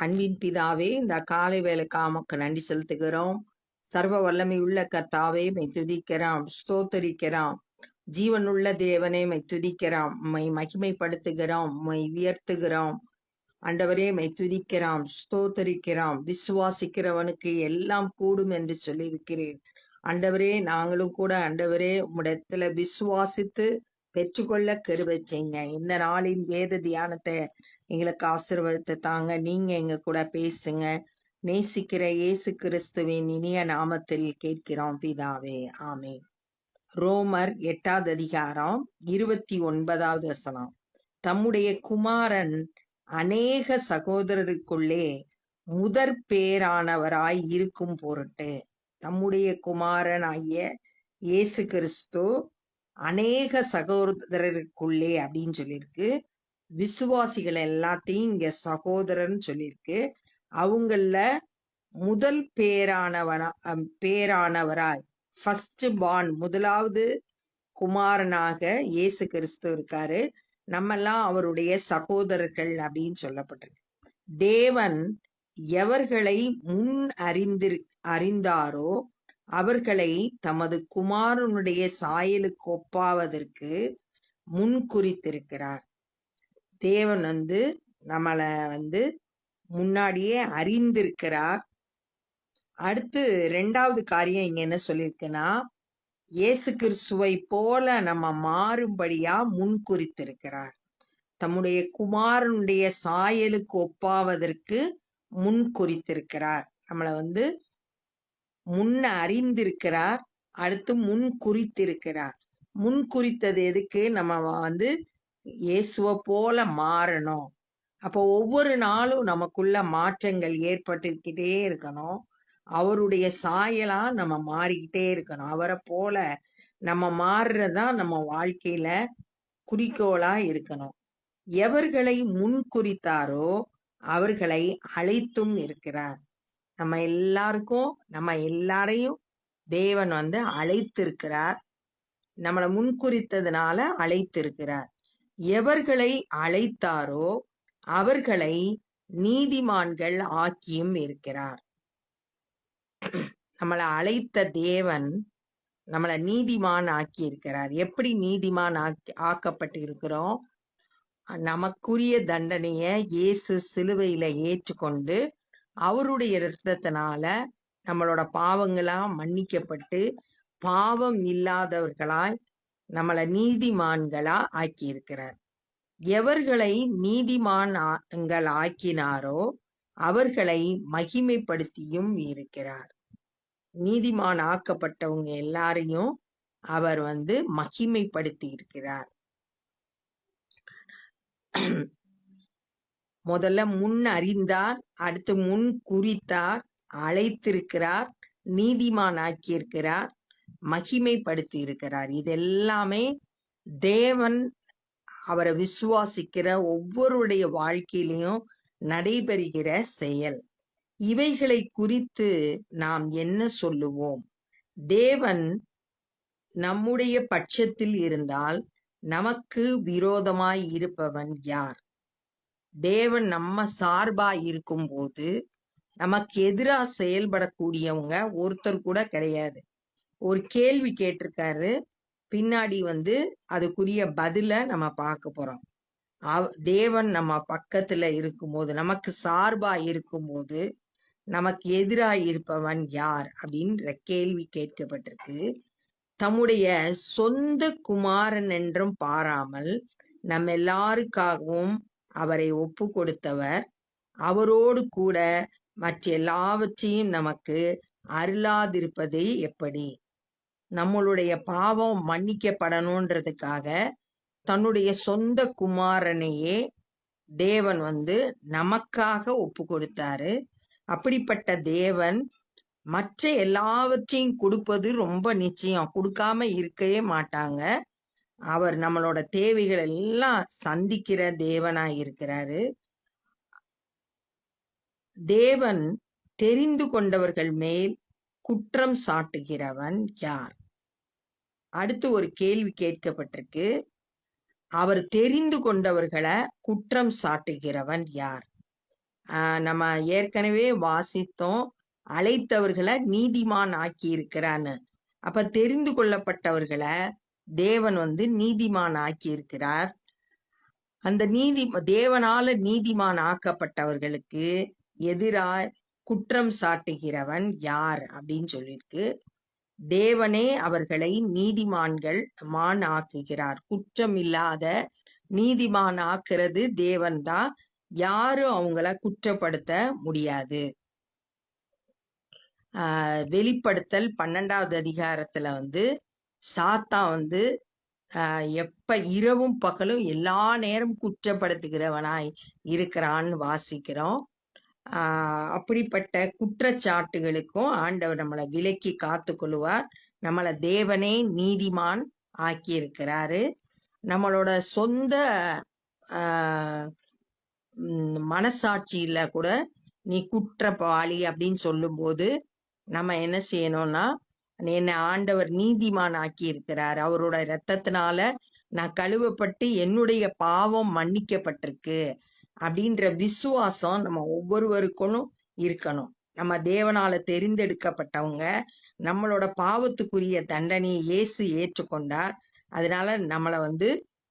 அன்பின் பிதாவே இந்த காலை வேலை உமக்கு நன்றி செலுத்துகிறோம். சர்வ வல்லமை உள்ள கர்த்தாவே மை துதிக்கிறோம் ஸ்தோத்தரிக்கிறோம். ஜீவனுள்ள தேவனே மை துதிக்கிறோம் மை மகிமைப்படுத்துகிறோம் மை உயர்த்துகிறோம். அண்டவரே மை துதிக்கிறோம் ஸ்தோத்தரிக்கிறோம். விசுவாசிக்கிறவனுக்கு எல்லாம் கூடும் என்று சொல்லியிருக்கிறேன். அண்டவரே நாங்களும் கூட அண்டவரே உம்மிடத்துல விசுவாசித்து பெற்றுக்கொள்ள கருவை செய்யுங்க. இந்த நாளின் வேத தியானத்தை எங்களுக்கு ஆசிர்வாதத்தை தாங்க. நீங்க எங்க கூட பேசுங்க. நேசிக்கிற இயேசு கிறிஸ்துவின் இனிய நாமத்தில் கேட்கிறோம் பிதாவே. ஆமே ரோமர் எட்டாவது அதிகாரம் இருபத்தி ஒன்பதாவது வசனம். தம்முடைய குமாரன் அநேக சகோதரருக்குள்ளே முதற் பேரானவராய் இருக்கும் பொருட்டு தம்முடைய குமாரன் ஆகிய இயேசு கிறிஸ்து அநேக சகோதரருக்குள்ளே அப்படின்னு சொல்லியிருக்கு. விசுவாசிகள் எல்லாத்தையும் இங்க சகோதரன் சொல்லியிருக்கு. அவங்கள முதல் பேரானவனா பேரானவராய் ஃபர்ஸ்ட் பான் முதலாவது குமாரனாக இயேசு கிறிஸ்து இருக்காரு. நம்மெல்லாம் அவருடைய சகோதரர்கள் அப்படின்னு சொல்லப்பட்டிருக்கு. தேவன் எவர்களை முன் அறிந்திரு அறிந்தாரோ அவர்களை தமது குமாரனுடைய சாயலுக்கு ஒப்பாவதற்கு முன் குறித்திருக்கிறார். தேவன் வந்து நம்மளை வந்து முன்னாடியே அறிந்திருக்கிறார். அடுத்து ரெண்டாவது காரியம் இங்க என்ன சொல்லியிருக்குன்னா இயேசு கிறிஸ்துவை போல நம்ம மாறும்படியா முன் குறித்திருக்கிறார் தம்முடைய குமாரனுடைய சாயலுக்கு ஒப்பாவதற்கு முன் குறித்திருக்கிறார் நம்மளை வந்து முன்ன அறிந்திருக்கிறார் அடுத்து முன் குறித்திருக்கிறார் முன் குறித்தது எதுக்கு? நம்ம வந்து இயேசுவை போல மாறணும். அப்போ ஒவ்வொரு நாளும் நமக்குள்ள மாற்றங்கள் ஏற்பட்டுக்கிட்டே இருக்கணும். அவருடைய சாயலா நம்ம மாறிக்கிட்டே இருக்கணும். அவரை போல நம்ம மாறுறதா நம்ம வாழ்க்கையில குறிக்கோளா இருக்கணும். எவர்களை முன் குறித்தாரோ அவர்களை அழைத்தும் இருக்கிறார். நம்ம எல்லாருக்கும் நம்ம எல்லாரையும் தேவன் வந்து அழைத்திருக்கிறார். நம்மளை முன்குறித்ததுனால அழைத்திருக்கிறார். எவர்களை அழைத்தாரோ அவர்களை நீதிமான்கள் ஆக்கியும் இருக்கிறார். நம்மளை அழைத்த தேவன் நம்மளை நீதிமான் ஆக்கி இருக்கிறார் எப்படி நீதிமான் ஆக்கி ஆக்கப்பட்டு இருக்கிறோம் நமக்குரிய தண்டனைய இயேசு சிலுவையில ஏற்றுக்கொண்டு அவருடைய இரத்தத்தினால நம்மளோட பாவங்களா மன்னிக்கப்பட்டு பாவம் இல்லாதவர்களாய் நம்மளை நீதிமான்களா ஆக்கி இருக்கிறார் எவர்களை நீதிமான்கள் ஆக்கினாரோ அவர்களை மகிமைப்படுத்தியும் இருக்கிறார். நீதிமான் ஆக்கப்பட்டவங்க எல்லாரையும் அவர் வந்து மகிமைப்படுத்தி இருக்கிறார். முதல்ல முன் அறிந்தார் அடுத்து முன் குறித்தார் அழைத்திருக்கிறார் நீதிமான் ஆக்கியிருக்கிறார் மகிமைப்படுத்தி இருக்கிறார் இது எல்லாமே தேவன் அவரை விசுவாசிக்கிற ஒவ்வொருடைய வாழ்க்கையிலையும் நடைபெறுகிற செயல். இவைகளை குறித்து நாம் என்ன சொல்லுவோம்? தேவன் நம்முடைய பட்சத்தில் இருந்தால் நமக்கு விரோதமாய் இருப்பவன் யார்? தேவன் நம்ம சார்பா இருக்கும்போது நமக்கு எதிரா செயல்படக்கூடியவங்க ஒருத்தர் கூட கிடையாது. ஒரு கேள்வி கேட்டிருக்காரு. பின்னாடி வந்து அதுக்குரிய பதில நம்ம பார்க்க போறோம். அவ- தேவன் நம்ம பக்கத்துல இருக்கும்போது நமக்கு சார்பா இருக்கும்போது நமக்கு எதிரா இருப்பவன் யார் அப்படின்ற கேள்வி கேட்கப்பட்டிருக்கு. தம்முடைய சொந்த குமாரன் என்றும் பாராமல் நம்ம எல்லாருக்காகவும் அவரை ஒப்பு கொடுத்தவர். அவரோடு கூட மற்ற எல்லாவற்றையும் நமக்கு அருளாதிருப்பது எப்படி? நம்மளுடைய பாவம் மன்னிக்கப்படணுன்றதுக்காக தன்னுடைய சொந்த குமாரனையே தேவன் வந்து நமக்காக ஒப்பு கொடுத்தாரு அப்படிப்பட்ட தேவன் மற்ற எல்லாவற்றையும் கொடுப்பது ரொம்ப நிச்சயம். கொடுக்காம இருக்கவே மாட்டாங்க. அவர் நம்மளோட தேவைகள் எல்லாம் சந்திக்கிற தேவனா இருக்கிறாரு. தேவன் தெரிந்து கொண்டவர்கள் மேல் குற்றம் சாட்டுகிறவன் யார்? அடுத்து ஒரு கேள்வி கேட்கப்பட்டிருக்கு. அவர் தெரிந்து கொண்டவர்களை குற்றம் சாட்டுகிறவன் யார்? ஆஹ் நம்ம ஏற்கனவே வாசித்தோம். அழைத்தவர்களை நீதிமான் ஆக்கி இருக்கிறான்னு அப்ப தெரிந்து கொள்ளப்பட்டவர்களை தேவன் வந்து நீதிமான் ஆக்கி இருக்கிறார் அந்த நீதி தேவனால நீதிமான் ஆக்கப்பட்டவர்களுக்கு எதிராக குற்றம் சாட்டுகிறவன் யார் அப்படின்னு சொல்லியிருக்கு. தேவனே அவர்களை நீதிமான்கள் மான் ஆக்குகிறார் குற்றம் இல்லாத நீதிமான் ஆக்குறது தேவன்தான் யாரும் அவங்கள குற்றப்படுத்த முடியாது. வெளிப்படுத்தல் பன்னெண்டாவது அதிகாரத்துல வந்து சாத்தா வந்து எப்ப இரவும் பகலும் எல்லா நேரம் குற்றப்படுத்துகிறவனாய் இருக்கிறான்னு வாசிக்கிறோம். அப்படிப்பட்ட குற்றச்சாட்டுகளுக்கும் ஆண்டவர் நம்மளை விலக்கி காத்து கொள்ளுவார் நம்மளை தேவனே நீதிமான் ஆக்கியிருக்கிறாரு. நம்மளோட சொந்த மனசாட்சியில கூட நீ குற்றப்பாளி அப்படின்னு சொல்லும்போது நம்ம என்ன செய்யணும்னா என்னை ஆண்டவர் நீதிமான் ஆக்கி இருக்கிறார் அவரோட இரத்தத்தினால நான் கழுவப்பட்டு என்னுடைய பாவம் மன்னிக்கப்பட்டிருக்கு. அப்படின்ற விசுவாசம் நம்ம ஒவ்வொருவருக்கும் இருக்கணும். நம்ம தேவனால தெரிந்தெடுக்கப்பட்டவங்க நம்மளோட பாவத்துக்குரிய தண்டனையை இயேசு ஏற்றுக்கொண்டார். அதனால நம்மளை வந்து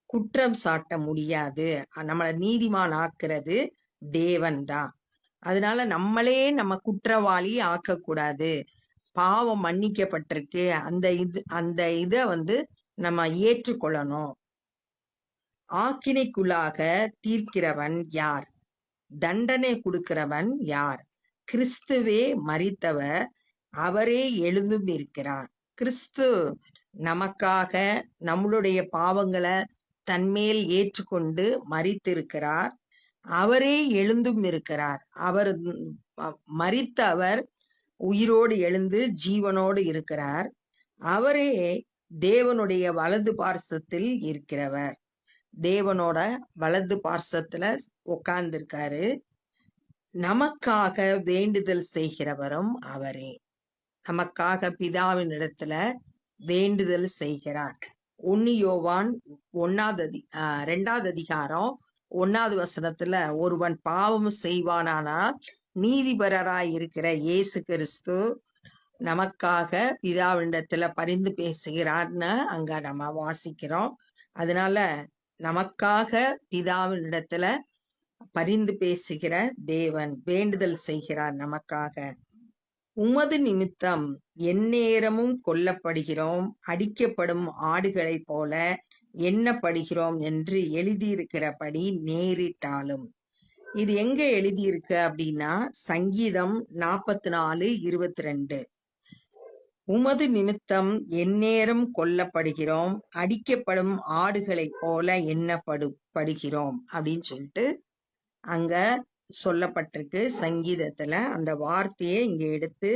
குற்றம் சாட்ட முடியாது. நம்மளை நீதிமான் ஆக்குறது தேவன் தான் அதனால நம்மளே நம்ம குற்றவாளி ஆக்கக்கூடாது. பாவம் மன்னிக்கப்பட்டிருக்கு. அந்த இது அந்த இதை வந்து நம்ம ஏற்றுக்கொள்ளணும். ஆக்கினைக்குள்ளாக தீர்க்கிறவன் யார்? தண்டனை கொடுக்கிறவன் யார்? கிறிஸ்துவே மறித்தவர் அவரே எழுந்தும் இருக்கிறார். கிறிஸ்து நமக்காக நம்மளுடைய பாவங்களை தன்மேல் ஏற்றுக்கொண்டு மறித்திருக்கிறார் அவரே எழுந்தும் இருக்கிறார். அவர் மறித்த அவர் உயிரோடு எழுந்து ஜீவனோடு இருக்கிறார். அவரே தேவனுடைய வலது பார்சத்தில் இருக்கிறவர். தேவனோட வலது பார்சத்துல உட்கார்ந்துருக்காரு நமக்காக வேண்டுதல் செய்கிறவரும் அவரே. நமக்காக பிதாவின் இடத்துல வேண்டுதல் செய்கிறார். ஒன்னு யோவான் ஒன்னாவது அதி ரெண்டாவது அதிகாரம் ஒன்னாவது வசனத்துல ஒருவன் பாவம் செய்வானானால் நீதிபரராய் இருக்கிற இயேசு கிறிஸ்து நமக்காக பிதாவினிடத்துல பரிந்து பேசுகிறார்னு அங்க நம்ம வாசிக்கிறோம். அதனால நமக்காக பிதாவினிடத்துல பரிந்து பேசுகிற தேவன் வேண்டுதல் செய்கிறார் நமக்காக. உமது நிமித்தம் எந்நேரமும் கொல்லப்படுகிறோம் அடிக்கப்படும் ஆடுகளைப் போல எண்ணப்படுகிறோம் என்று எழுதியிருக்கிறபடி நேரிட்டாலும். இது எங்க எழுதியிருக்கு அப்படின்னா சங்கீதம் நாற்பத்தி நாலு இருபத்தி ரெண்டு. உமது நிமித்தம் எந்நேரம் கொல்லப்படுகிறோம் அடிக்கப்படும் ஆடுகளைப் போல எண்ணப்படு படுகிறோம் அப்படின்னு சொல்லிட்டு அங்க சொல்லப்பட்டிருக்கு சங்கீதத்துல. அந்த வார்த்தையை இங்க எடுத்து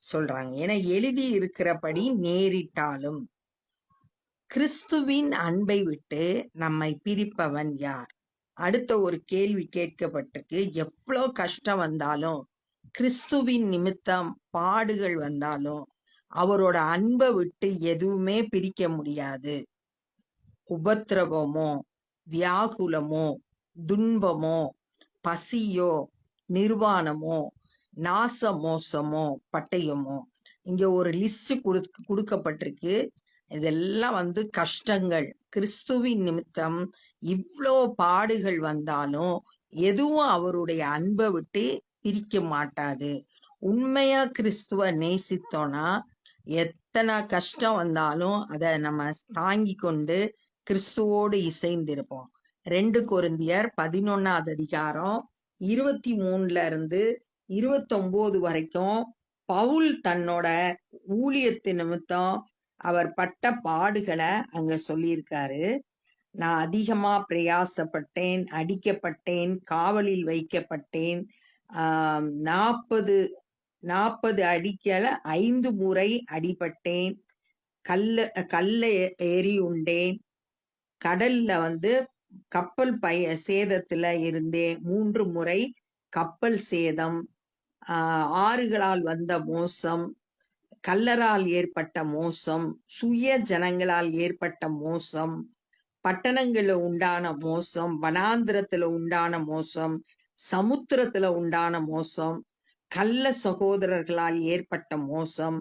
சொல்றாங்க. ஏன்னா எழுதி இருக்கிறபடி நேரிட்டாலும் கிறிஸ்துவின் அன்பை விட்டு நம்மை பிரிப்பவன் யார்? அடுத்த ஒரு கேள்வி கேட்கப்பட்டிருக்கு. எவ்வளோ கஷ்டம் வந்தாலும் கிறிஸ்துவின் நிமித்தம் பாடுகள் வந்தாலும் அவரோட அன்பை விட்டு எதுவுமே பிரிக்க முடியாது. உபத்திரவமோ வியாகுலமோ துன்பமோ பசியோ நிர்வாணமோ நாச மோசமோ பட்டயமோ. இங்க ஒரு லிஸ்ட் கொடு கொடுக்கப்பட்டிருக்கு. இதெல்லாம் வந்து கஷ்டங்கள். கிறிஸ்துவின் நிமித்தம் இவ்வளோ பாடுகள் வந்தாலும் எதுவும் அவருடைய அன்பை விட்டு பிரிக்க மாட்டாது. உண்மையா கிறிஸ்துவ நேசித்தோம்னா எத்தனை கஷ்டம் வந்தாலும் அதை நம்ம தாங்கி கொண்டு கிறிஸ்துவோடு இசைந்திருப்போம். ரெண்டு கொருந்தியர் பதினொன்னாவது அதிகாரம் இருபத்தி மூணுல இருந்து இருபத்தொன்பது வரைக்கும் பவுல் தன்னோட ஊழியத்து நிமித்தம் அவர் பட்ட பாடுகளை அங்க சொல்லியிருக்காரு. நான் அதிகமா பிரயாசப்பட்டேன் அடிக்கப்பட்டேன் காவலில் வைக்கப்பட்டேன். நாற்பது நாற்பது அடிக்கல ஐந்து முறை அடிபட்டேன். கல்ல கல்ல ஏறி உண்டேன். கடல்ல வந்து கப்பல் பய சேதத்துல இருந்தேன். மூன்று முறை கப்பல் சேதம். ஆஹ் ஆறுகளால் வந்த மோசம். கல்லரால் ஏற்பட்ட மோசம். சுய ஜனங்களால் ஏற்பட்ட மோசம். பட்டணங்கள்ல உண்டான மோசம். வனாந்திரத்துல உண்டான மோசம். சமுத்திரத்துல உண்டான மோசம். கள்ள சகோதரர்களால் ஏற்பட்ட மோசம்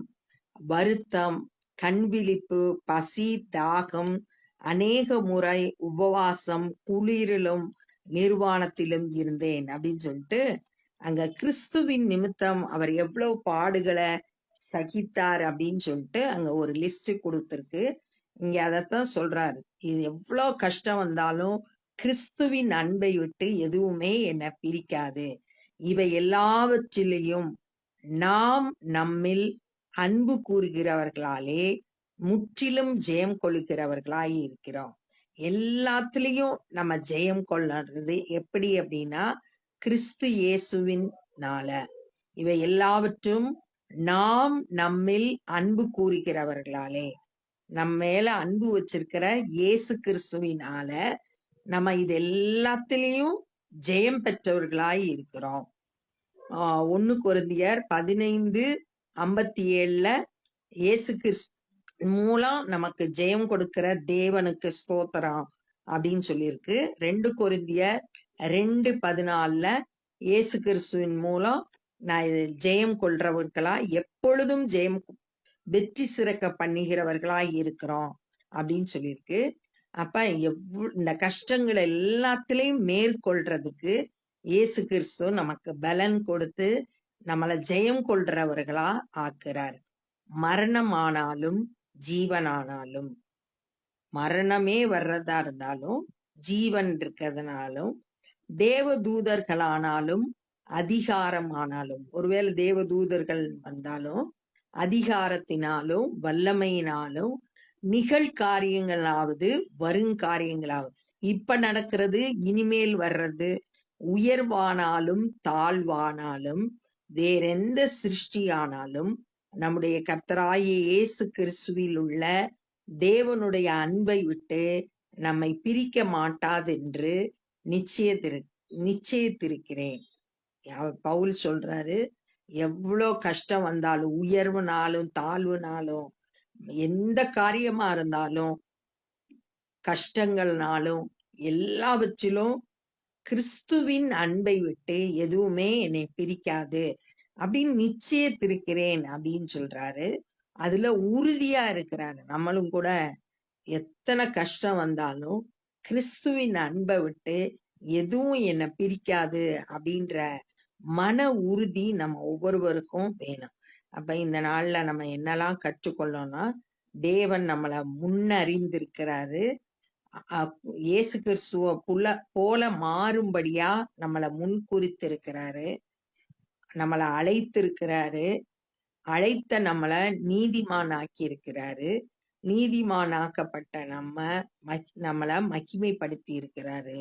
வருத்தம் கண்விழிப்பு பசி தாகம் அநேக முறை உபவாசம் குளிரிலும் நிர்வாணத்திலும் இருந்தேன் அப்படின்னு சொல்லிட்டு அங்க கிறிஸ்துவின் நிமித்தம் அவர் எவ்வளவு பாடுகளை சகித்தார் அப்படின்னு சொல்லிட்டு அங்க ஒரு லிஸ்ட் கொடுத்துருக்கு. இங்க அதைத்தான் சொல்றாரு. இது எவ்வளவு கஷ்டம் வந்தாலும் கிறிஸ்துவின் அன்பை விட்டு எதுவுமே என்னை பிரிக்காது. இவை எல்லாவற்றிலையும் நாம் நம்மில் அன்பு கூறுகிறவர்களாலே முற்றிலும் ஜெயம் கொள்ளுகிறவர்களாய் இருக்கிறோம். எல்லாத்துலயும் நம்ம ஜெயம் கொள்ளுறது எப்படி அப்படின்னா கிறிஸ்து இயேசுவினால. இவை எல்லாவற்றும் நாம் நம்மில் அன்பு கூறுகிறவர்களாலே. நம்ம மேல அன்பு வச்சிருக்கிற இயேசு கிறிஸ்துவினால நம்ம இது எல்லாத்திலையும் ஜெயம் பெற்றவர்களாய் இருக்கிறோம். ஆஹ் ஒண்ணு கொரிந்தியர் பதினைந்து ஐம்பத்தி ஏழுல இயேசு கிறிஸ்து மூலம் நமக்கு ஜெயம் கொடுக்கிற தேவனுக்கு ஸ்தோத்திரம் அப்படின்னு சொல்லியிருக்கு. ரெண்டு குருந்தியர் ரெண்டு பதினாலுல இயேசு கிறிஸ்துவின் மூலம் நான் ஜெயம் கொள்றவர்களா எப்பொழுதும் ஜெயம் வெற்றி சிறக்க பண்ணுகிறவர்களாய் இருக்கிறோம் அப்படின்னு சொல்லியிருக்கு. அப்ப எவ் இந்த கஷ்டங்கள் எல்லாத்திலையும் மேற்கொள்றதுக்கு இயேசு கிறிஸ்து நமக்கு பலன் கொடுத்து நம்மளை ஜெயம் கொள்றவர்களா ஆக்குறார். மரணமானாலும் ஜீவனானாலும். மரணமே வர்றதா இருந்தாலும் ஜீவன் இருக்கிறதுனாலும் தேவ தூதர்களானாலும் அதிகாரமானாலும் ஒருவேளை தேவ தூதர்கள் வந்தாலும் அதிகாரத்தினாலும் வல்லமையினாலும் நிகழ்காரியங்களாவது வருங்காரியங்களாவது இப்ப நடக்கிறது இனிமேல் வர்றது உயர்வானாலும் தாழ்வானாலும் வேறெந்த சிருஷ்டியானாலும் நம்முடைய கர்த்தராய இயேசு கிறிஸ்துவில் உள்ள தேவனுடைய அன்பை விட்டு நம்மை பிரிக்க மாட்டாதென்று நிச்சயத்திரு நிச்சயத்திருக்கிறேன். பவுல் சொல்றாரு எவ்வளோ கஷ்டம் வந்தாலும் உயர்வுனாலும் தாழ்வுனாலும் எந்த காரியமா இருந்தாலும் கஷ்டங்கள்னாலும் எல்லாவற்றிலும் கிறிஸ்துவின் அன்பை விட்டு எதுவுமே என்னை பிரிக்காது. அப்படின்னு நிச்சயத்திருக்கிறேன் அப்படின்னு சொல்றாரு. அதுல உறுதியா இருக்கிறாரு. நம்மளும் கூட எத்தனை கஷ்டம் வந்தாலும் கிறிஸ்துவின் அன்பை விட்டு எதுவும் என்னை பிரிக்காது அப்படின்ற மன உறுதி நம்ம ஒவ்வொருவருக்கும் வேணும். அப்ப இந்த நாள்ல நம்ம என்னெல்லாம் கற்றுக்கொள்ளோம்னா தேவன் நம்மளை முன்னறிந்திருக்கிறாரு. இயேசு கிறிஸ்துவ புல போல மாறும்படியா நம்மளை முன்குறித்திருக்கிறாரு. நம்மளை அழைத்திருக்கிறாரு. அழைத்த நம்மளை நீதிமான் ஆக்கி இருக்கிறாரு நீதிமானாக்கப்பட்ட நம்ம நம்மள நம்மளை மகிமைப்படுத்தி இருக்கிறாரு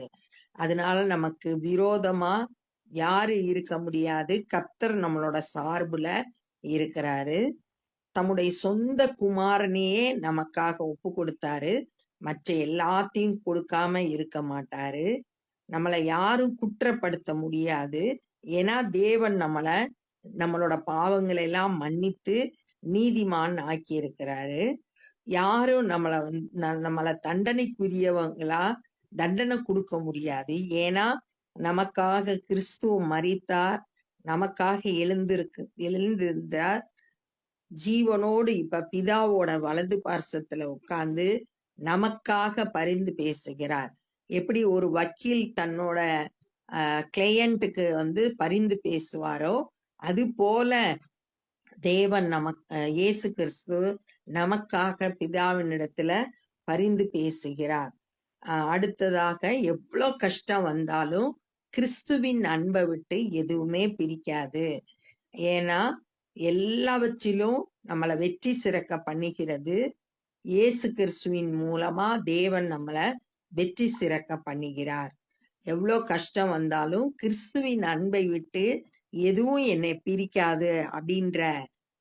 அதனால நமக்கு விரோதமா யாரு இருக்க முடியாது. கப்தர் நம்மளோட சார்புல இருக்கிறாரு. தம்முடைய சொந்த குமாரனையே நமக்காக ஒப்பு கொடுத்தாரு மற்ற எல்லாத்தையும் கொடுக்காம இருக்க மாட்டாரு. நம்மளை யாரும் குற்றப்படுத்த முடியாது. ஏன்னா தேவன் நம்மளை நம்மளோட பாவங்களை எல்லாம் மன்னித்து நீதிமான் ஆக்கி இருக்கிறாரு யாரும் நம்மளை வந்து நம்மளை தண்டனைக்குரியவங்களா தண்டனை கொடுக்க முடியாது. ஏன்னா நமக்காக கிறிஸ்துவ மரித்தார் நமக்காக எழுந்திருக்கு எழுந்திருந்தார். ஜீவனோடு இப்ப பிதாவோட வலது பார்சத்துல உட்கார்ந்து நமக்காக பரிந்து பேசுகிறார். எப்படி ஒரு வக்கீல் தன்னோட கிளையண்ட்டுக்கு வந்து பரிந்து பேசுவாரோ அது போல தேவன் நமக்கு இயேசு கிறிஸ்து நமக்காக பிதாவினிடத்துல பரிந்து பேசுகிறார். அஹ் அடுத்ததாக எவ்வளோ கஷ்டம் வந்தாலும் கிறிஸ்துவின் அன்பை விட்டு எதுவுமே பிரிக்காது. ஏன்னா எல்லாவற்றிலும் நம்மளை வெற்றி சிறக்க பண்ணுகிறது. இயேசு கிறிஸ்துவின் மூலமா தேவன் நம்மளை வெற்றி சிறக்க பண்ணுகிறார். எவ்வளோ கஷ்டம் வந்தாலும் கிறிஸ்துவின் அன்பை விட்டு எதுவும் என்னை பிரிக்காது அப்படின்ற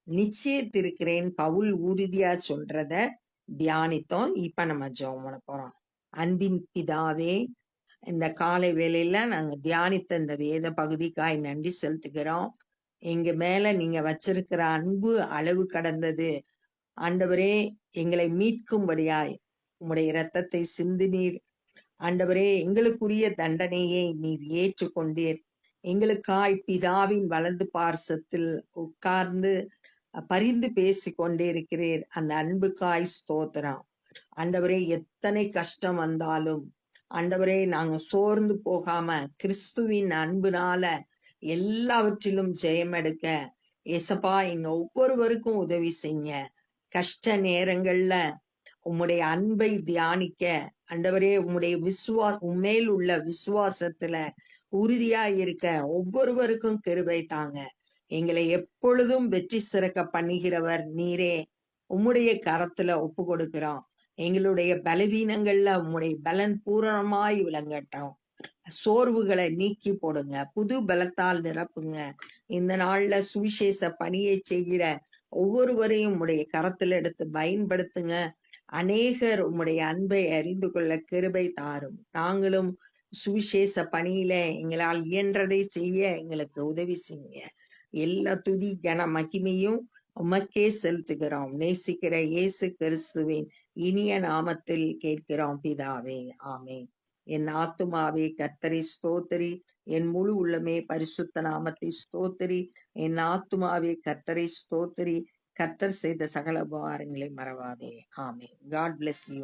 நிச்சயத்திருக்கிறேன் பவுல் உறுதியா சொல்றத தியானித்தோம். இப்ப நம்ம ஜோம் பண்ண போறோம். அன்பின் பிதாவே இந்த காலை வேளையில நாங்க தியானித்த இந்த வேத பகுதிக்காய் நன்றி செலுத்துகிறோம். எங்க மேல நீங்க வச்சிருக்கிற அன்பு அளவு கடந்தது. ஆண்டவரே எங்களை மீட்கும்படியாய் உம்முடைய இரத்தத்தை சிந்தினீர் ஆண்டவரே எங்களுக்குரிய தண்டனையை நீர் ஏற்றுக்கொண்டீர். எங்களுக்காய் பிதாவின் வலது பார்சத்தில் உட்கார்ந்து பரிந்து பேசி கொண்டிருக்கிறீர் அந்த அன்புக்காய் ஸ்தோத்திரம். ஆண்டவரே எத்தனை கஷ்டம் வந்தாலும் ஆண்டவரே நாங்க சோர்ந்து போகாம கிறிஸ்துவின் அன்புனால எல்லாவற்றிலும் ஜெயம் எடுக்க எசப்பா எங்க ஒவ்வொருவருக்கும் உதவி செய்ய கஷ்ட நேரங்கள்ல உம்முடைய அன்பை தியானிக்க அண்டவரே உம்முடைய விசுவா உண்மையில் உள்ள விசுவாசத்துல உறுதியா இருக்க ஒவ்வொருவருக்கும் கிருபை தாங்க. எங்களை எப்பொழுதும் வெற்றி சிறக்க பண்ணுகிறவர் நீரே. உம்முடைய கரத்துல ஒப்பு கொடுக்கிறோம். எங்களுடைய பலவீனங்கள்ல உம்முடைய பலன் பூரணமாய் விளங்கட்டும். சோர்வுகளை நீக்கி போடுங்க. புது பலத்தால் நிரப்புங்க. இந்த நாள்ல சுவிசேஷ பணியை செய்கிற ஒவ்வொருவரையும் உடைய கரத்தில் எடுத்து பயன்படுத்துங்க. அநேகர் உம்முடைய அன்பை அறிந்து கொள்ள கிருபை தாரும். நாங்களும் சுவிசேஷ பணியில எங்களால் இயன்றதை செய்ய எங்களுக்கு உதவி செய்யுங்க. எல்லா துதி கன மகிமையும் உமக்கே செலுத்துகிறோம். நேசிக்கிற இயேசு கிறிஸ்துவின் இனிய நாமத்தில் கேட்கிறோம் பிதாவே. ஆமே என் ஆத்துமாவே கர்த்தரை ஸ்தோத்திரி. என் முழு உள்ளமே பரிசுத்த நாமத்தை ஸ்தோத்திரி. என் ஆத்துமாவே கர்த்தரை ஸ்தோத்திரி. கர்த்தர் செய்த சகல உபகாரங்களை மறவாதே. ஆமே காட் பிளெஸ் யூ